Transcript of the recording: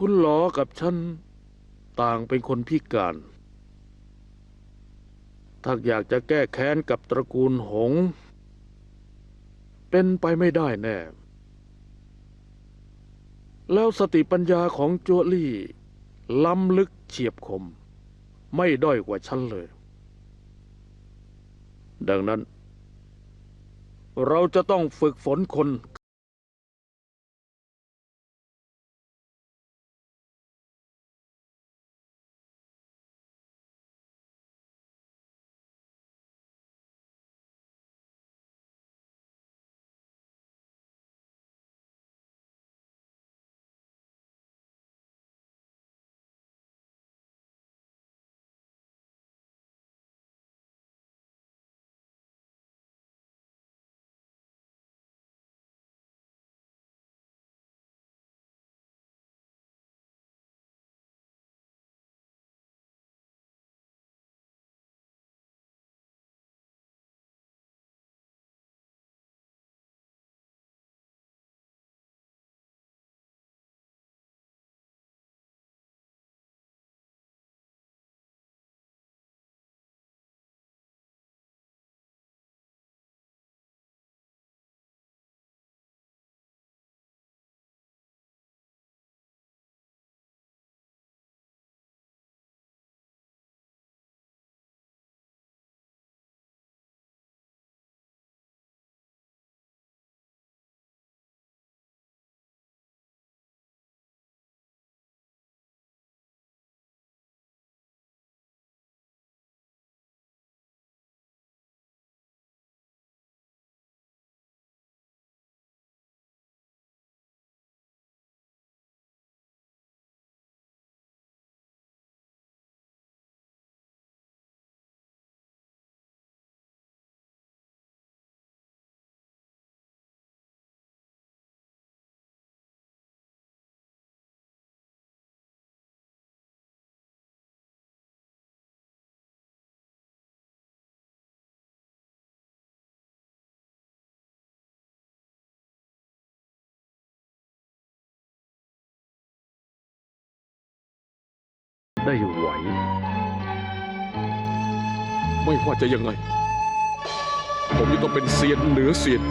คุณหลอกับฉันต่างเป็นคนพิการ ถ้าอยากจะแก้แค้นกับตระกูลหง เป็นไปไม่ได้แน่ แล้วสติปัญญาของโจวลี่ล้ำลึกเฉียบคม ไม่ด้อยกว่าฉันเลย ดังนั้น เราจะต้องฝึกฝนคน ได้ไหว ไม่ว่าจะยังไง ผมยังต้องเป็นเซียนเหนือเซียน